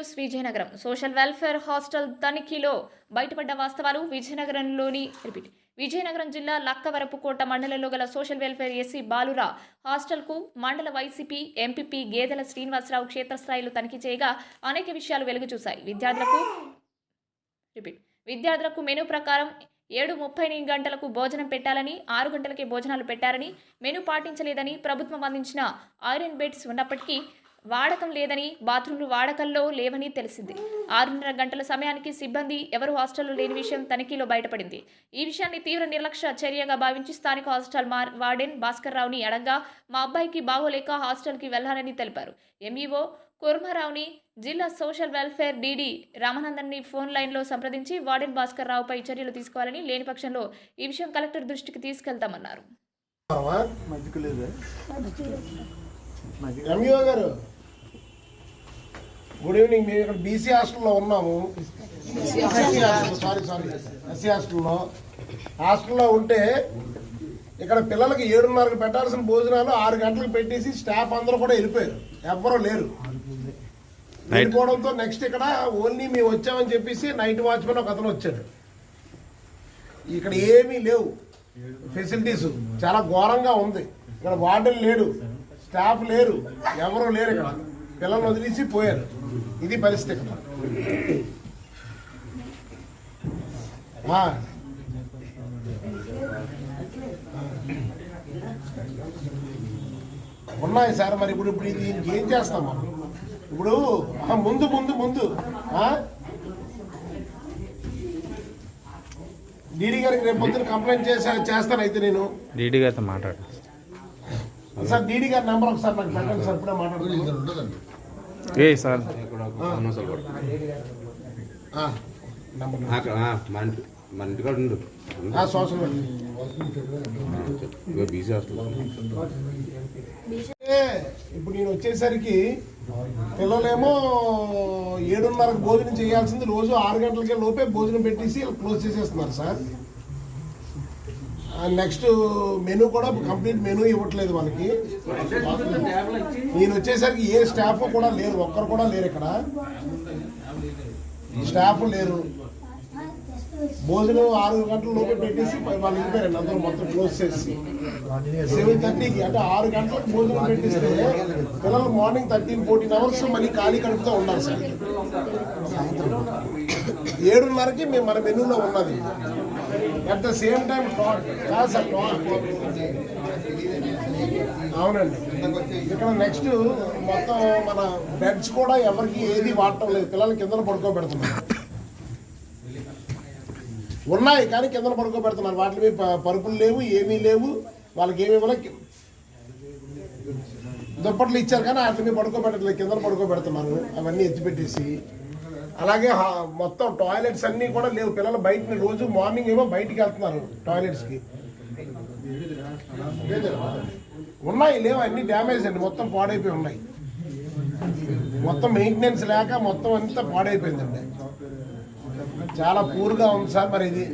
News Vizianagaram. Social welfare hostel తనిఖీలో బయటపడ్డ వాస్తవాలు విజయనగరంలోని రిపీట్. విజయనగరం జిల్లా లక్కవరపుకోట మండలంలో గల సోషల్ వెల్ఫేర్ ఎస్సీ బాలుర హాస్టల్కు మండల వైసీపీ ఎంపీపీ గేదెల శ్రీనివాసరావు క్షేత్రస్థాయిలో తనిఖీ చేయగా అనేక విషయాలు వెలుగు చూశాయి విద్యార్థులకు రిపీట్. విద్యార్థులకు మెనూ ప్రకారం ఏడు ముప్పై గంటలకు భోజనం పెట్టాలని ఆరు గంటలకే భోజనాలు పెట్టారని మెనూ పాటించలేదని ప్రభుత్వం అందించిన ఐరన్ బెడ్స్ ఉన్నప్పటికీ వాడకం లేదని బాత్రూంలు వాడకంలో లేవని తెలిసింది. ఆరున్నర గంటల సమయానికి సిబ్బంది ఎవరు హాస్టల్లో లేని విషయం తనిఖీలో బయటపడింది. ఈ విషయాన్ని తీవ్ర నిర్లక్ష్య చర్యగా భావించి స్థానిక హాస్టల్ మార్ వార్డెన్ భాస్కర్ రావుని అడగ్గా మా అబ్బాయికి బాగోలేక హాస్టల్కి వెళ్ళాలని తెలిపారు. ఎంఈఓ కుర్మారావుని జిల్లా సోషల్ వెల్ఫేర్ డీడీ రామానందన్ని ఫోన్ లైన్లో సంప్రదించి వార్డెన్ భాస్కర్ రావుపై చర్యలు తీసుకోవాలని లేని పక్షంలో ఈ విషయం కలెక్టర్ దృష్టికి తీసుకెళ్తామన్నారు. ఎంఈఓ గారు గుడ్ ఈవినింగ్ మేము ఇక్కడ బీసీ హాస్టల్లో ఉన్నాము. సారీ సారీ ఎస్సీ హాస్టల్లో. హాస్టల్లో ఉంటే ఇక్కడ పిల్లలకి ఏడున్నరకు పెట్టాల్సిన భోజనాలు ఆరు గంటలకు పెట్టేసి స్టాఫ్ అందరూ కూడా వెళ్ళిపోయారు. ఎవ్వరూ లేరు. వెళ్ళిపోవడంతో నెక్స్ట్ ఇక్కడ ఓన్లీ మేము వచ్చామని చెప్పేసి నైట్ వాచ్మెన్ ఒక అతను వచ్చాడు. ఇక్కడ ఏమీ లేవు. ఫెసిలిటీస్ చాలా ఘోరంగా ఉంది. ఇక్కడ వార్డెన్ లేడు. స్టాఫ్ లేరు ఎవరు లేరు ఇక్కడ. పిల్లలు వదిలేసి పోయారు. ఇది పరిస్థితి ఇక్కడ. ఉన్నాయి సార్ మరి ఇప్పుడు ఇప్పుడు ఇది దీనికి ఏం చేస్తాం మనం? ఇప్పుడు ముందు ముందు ముందు డీడీ గారికి రేపు పొద్దున కంప్లైంట్ చేసా చేస్తాను అయితే నేను. డీడీ గారితో మాట్లాడు. సార్ డీడీ గారి నెంబర్ ఒకసారి నాకు పెట్టండి సార్ ఇప్పుడే మాట్లాడుతున్నాను ఏ సార్? మన ఇంటి- ఉండు. ఇప్పుడు నేను వచ్చేసరికి పిల్లలేమో ఏడున్నరకు భోజనం చేయాల్సింది రోజు ఆరు గంటలకే లోపే భోజనం పెట్టేసి క్లోజ్ చేసేస్తున్నారు సార్. నెక్స్ట్ మెనూ కూడా కంప్లీట్ మెనూ ఇవ్వట్లేదు మనకి నేను వచ్చేసరికి ఏ స్టాఫ్ కూడా లేరు ఒక్కరు కూడా లేరు ఇక్కడ. స్టాఫ్ లేరు. భోజనం ఆరు గంటల లోపే పెట్టేసి వాళ్ళు వెళ్ళిపోయారండి అందరూ మొత్తం క్లోజ్ చేసి. సెవెన్ థర్టీకి అంటే ఆరు గంటలకు భోజనం పెట్టేస్తే పిల్లలు మార్నింగ్ థర్టీన్ ఫోర్టీన్ అవర్స్ మళ్ళీ ఖాళీ కడుపుతూ ఉన్నారు సార్. ఏడున్నరకి మేము మన మెనూలో ఉన్నది. అట్ ద సేమ్ టైం అవునండి. ఇక్కడ నెక్స్ట్ మొత్తం మన బెడ్స్ కూడా ఎవరికి ఏది వాడటం లేదు. పిల్లలు కిందన పడుకోబెడుతున్నారు. ఉన్నాయి కానీ కిందన పడుకోబెడుతున్నారు. వాటి మీద పరుపులు లేవు ఏమీ లేవు. వాళ్ళకి ఏమి ఇవ్వలే. దుప్పట్లు ఇచ్చారు కానీ వాటి మీద పడుకోబెట్టలేదు కింద పడుకోబెడుతున్నారు. అవన్నీ ఎత్తిపెట్టేసి. అలాగే మొత్తం టాయిలెట్స్ అన్నీ కూడా లేవు. పిల్లలు బయట రోజు మార్నింగ్ ఏమో బయటికి వెళ్తున్నారు టాయిలెట్స్కి ఉన్నాయి లేవు. అన్ని డ్యామేజ్ అండి. మొత్తం పాడైపోయి ఉన్నాయి. మొత్తం మెయింటెనెన్స్ లేక మొత్తం అంతా పాడైపోయిందండి. చాలా పూర్గా ఉంది సార్ మరి ఇది.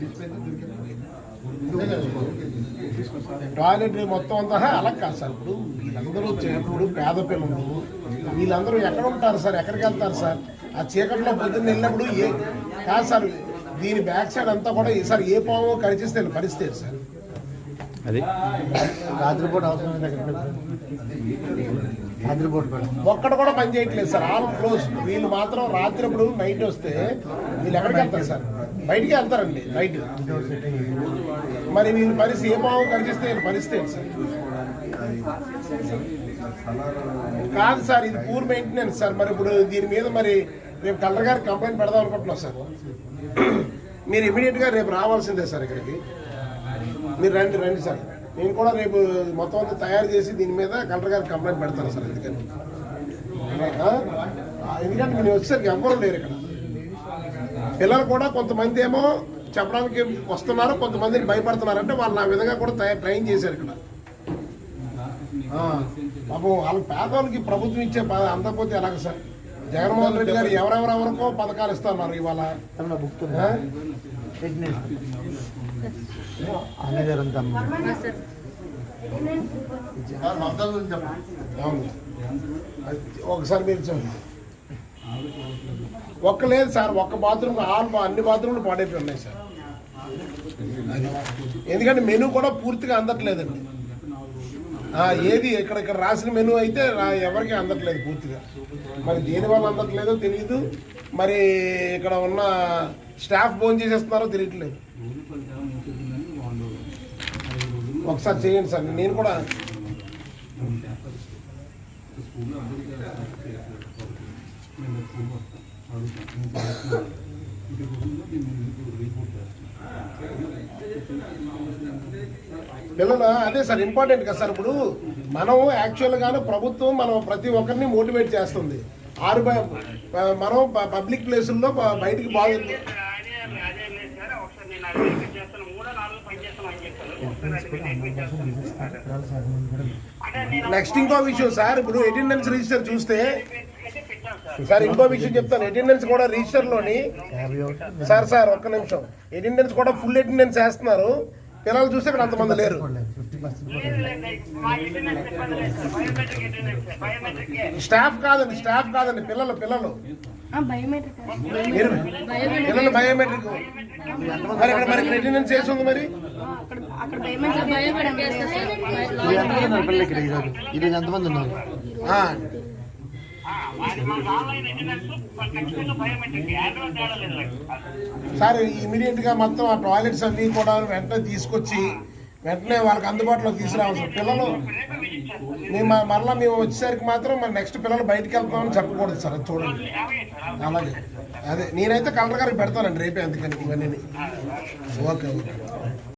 టాయిలెట్ మొత్తం అంతా అలా కాదు సార్. ఇప్పుడు వీళ్ళందరూ చేపడు పేద పిల్లలు వీళ్ళందరూ ఎక్కడ ఉంటారు సార్? ఎక్కడికి వెళ్తారు సార్? ఆ చీకట్లో పొద్దున్న వెళ్ళినప్పుడు ఏ కాదు సార్ దీని బ్యాక్ సైడ్ అంతా కూడా సార్ ఏ పాము కరిచిస్తే పరిస్థితి సార్. అది? రాత్రిపూట అవసరం రాత్రిపూట కూడా. ఒక్కడ కూడా పని చేయట్లేదు సార్ ఆల్ క్లోజ్ వీళ్ళు మాత్రం రాత్రిప్పుడు నైట్ వస్తే వీళ్ళు ఎక్కడికి వెళ్తారు సార్? బయటికి వెళ్తారండి నైట్ మరి వీళ్ళ పరిస్థితి ఏ పాము కనిపిస్తే వీళ్ళ పరిస్థితి ఏంటి సార్. కాదు సార్ ఇది పూర్ మెయింటెనెన్స్ సార్. మరి ఇప్పుడు దీని మీద మరి రేపు కలెక్టర్ గారికి కంప్లైంట్ పెడదాం అనుకుంటున్నాం సార్. మీరు ఇమీడియట్గా రేపు రావాల్సిందే సార్ ఇక్కడికి. మీరు రండి రండి సార్. నేను కూడా రేపు మొత్తం అంతా తయారు చేసి దీని మీద కలెక్టర్ గారికి కంప్లైంట్ పెడతాను సార్ ఎందుకని. ఎందుకంటే నేను వచ్చేసరికి ఎవ్వరూ లేరు ఇక్కడ. పిల్లలు కూడా కొంతమంది ఏమో చెప్పడానికి వస్తున్నారు కొంతమందిని భయపడుతున్నారంటే వాళ్ళు నా విధంగా కూడా తయారు ట్రైన్ చేశారు ఇక్కడ. పాపం వాళ్ళ పేదవాళ్ళకి ప్రభుత్వం ఇచ్చే ప- అందకపోతే ఎలాగ సార్? జగన్మోహన్ రెడ్డి గారు ఎవరెవరెవరికో పథకాలు ఇస్తున్నారు ఇవాళ. ఒకసారి మీరు చెప్పండి. ఒక్క లేదు సార్ ఒక్క బాత్రూమ్ ఆల్ బా- అన్ని బాత్రూమ్లు పాడైపోయి ఉన్నాయి సార్. ఎందుకంటే మెనూ కూడా పూర్తిగా అందట్లేదండి. ఏది ఇక్కడ రాసిన మెనూ అయితే రా- ఎవరికి అందట్లేదు పూర్తిగా. మరి దేనివల్ల అందట్లేదో తెలియదు మరి ఇక్కడ ఉన్న స్టాఫ్ ఫోన్ చేసేస్తున్నారో తెలియట్లేదు. ఒకసారి చేయండి సార్ నేను కూడా పిల్లలు అదే సార్ ఇంపార్టెంట్ కదా సార్. ఇప్పుడు మనం యాక్చువల్గానే ప్రభుత్వం మనం ప్రతి ఒక్కరిని మోటివేట్ చేస్తుంది. ఆరు బై మనం పబ్లిక్ ప్లేసుల్లో బయటికి బాగుంది నెక్స్ట్ ఇంకో విషయం సార్ ఇప్పుడు అటెండెన్స్ రిజిస్టర్ చూస్తే సార్ ఇంకో విషయం చెప్తాను. అటెండెన్స్ కూడా రిజిస్టర్లోని. సార్ సార్ ఒక్క నిమిషం. అటెండెన్స్ కూడా ఫుల్ అటెండెన్స్ వేస్తున్నారు. పిల్లలు చూస్తే ఇక్కడ అంతమంది లేరు. స్టాఫ్ కాదండి స్టాఫ్ కాదండి. పిల్లలు పిల్లలు. పిల్లలు బయోమెట్రిక్ మరి ఇక్కడ మరి అటెండెన్స్ చేసి ఉంది మరి? అక్కడ అక్కడ బయోమెట్రిక్ బయోమెట్రిక్ ఇది ఎంతమంది ఉన్నారు సార్ ఇమీడియట్గా మొత్తం ఆ టాయిలెట్స్ అన్ని కూడా వెంటనే తీసుకొచ్చి వెంటనే వాళ్ళకి అందుబాటులో తీసుకురావాలి. సార్ పిల్లలు మేము మరలా మేము వచ్చేసరికి మాత్రం మన నెక్స్ట్ పిల్లలు బయటికి వెళ్తామని చెప్పకూడదు సార్ అది చూడండి. అలాగే. అదే నేనైతే కలెక్టర్ గారికి పెడతానండి రేపే అందుకని ఇవన్నీ. Okay okay.